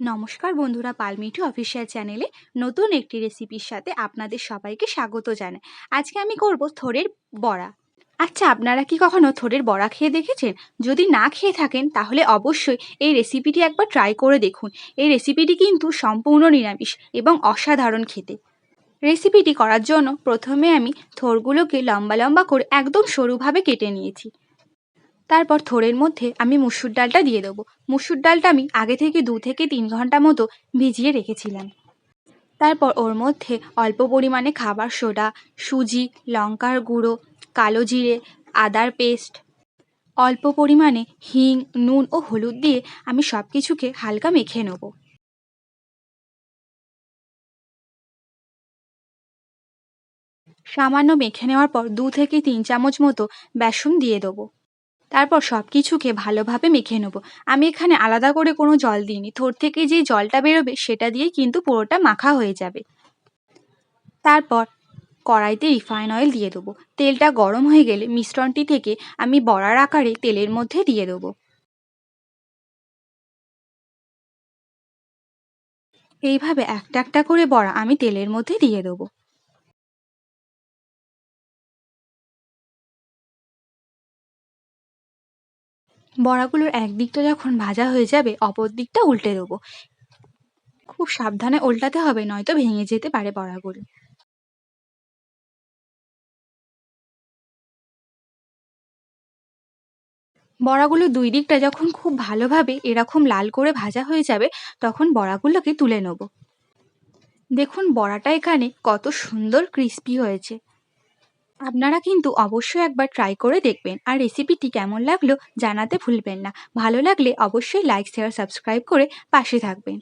নমস্কার বন্ধুরা পালমিঠু অফিসিয়াল চ্যানেলে নতুন একটি রেসিপির সাথে আপনাদের সবাইকে স্বাগত জানাই। আজকে আমি করব থোড়ের বড়া। আচ্ছা আপনারা কি কখনো থোড়ের বড়া খেয়ে দেখেছেন? যদি না খেয়ে থাকেন, তাহলে অবশ্যই এই রেসিপিটি একবার ট্রাই করে দেখুন। এই রেসিপিটি কিন্তু সম্পূর্ণ নিরামিষ এবং অসাধারণ খেতে। রেসিপিটি করার জন্য প্রথমে আমি থোড়গুলোকে লম্বা লম্বা করে একদম সরুভাবে কেটে নিয়েছি। তারপর থোড়ের মধ্যে আমি মুসুর ডালটা দিয়ে দেবো। মুসুর ডালটা আমি আগে থেকে দু থেকে তিন ঘণ্টা মতো ভিজিয়ে রেখেছিলাম। তারপর ওর মধ্যে অল্প পরিমাণে খাবার সোডা, সুজি, লঙ্কার গুঁড়ো, কালো জিরে, আদার পেস্ট, অল্প পরিমাণে হিং, নুন ও হলুদ দিয়ে আমি সব কিছুকে হালকা মেখে নেব। সামান্য মেখে নেওয়ার পর দু থেকে তিন চামচ মতো বেসন দিয়ে দেবো। তারপর সব কিছুকে ভালোভাবে মেখে নেব। আমি এখানে আলাদা করে কোনো জল দিইনি। থোর থেকে যে জলটা বেরোবে, সেটা দিয়েই কিন্তু পুরোটা মাখা হয়ে যাবে। তারপর কড়াইতে রিফাইন অয়েল দিয়ে দেবো। তেলটা গরম হয়ে গেলে মিশ্রণটি থেকে আমি বড়ার আকারে তেলের মধ্যে দিয়ে দেবো। এইভাবে একটা একটা করে বড়া আমি তেলের মধ্যে দিয়ে দেবো। বড়াগুলোর একদিকটা যখন ভাজা হয়ে যাবে, অপর দিকটা উল্টে দেবো। খুব সাবধানে উল্টাতে হবে, নয়তো ভেঙে যেতে পারে বড়াগুলো। বড়াগুলো দুই দিকটা যখন খুব ভালোভাবে এরকম লাল করে ভাজা হয়ে যাবে, তখন বড়াগুলোকে তুলে নেব। দেখুন বড়াটা এখানে কত সুন্দর ক্রিস্পি হয়েছে। আপনারা কিন্তু অবশ্যই একবার ট্রাই করে দেখবেন। আর রেসিপিটি কেমন লাগল জানাতে ভুলবেন না। ভালো লাগলে অবশ্যই লাইক শেয়ার সাবস্ক্রাইব করে পাশে থাকবেন।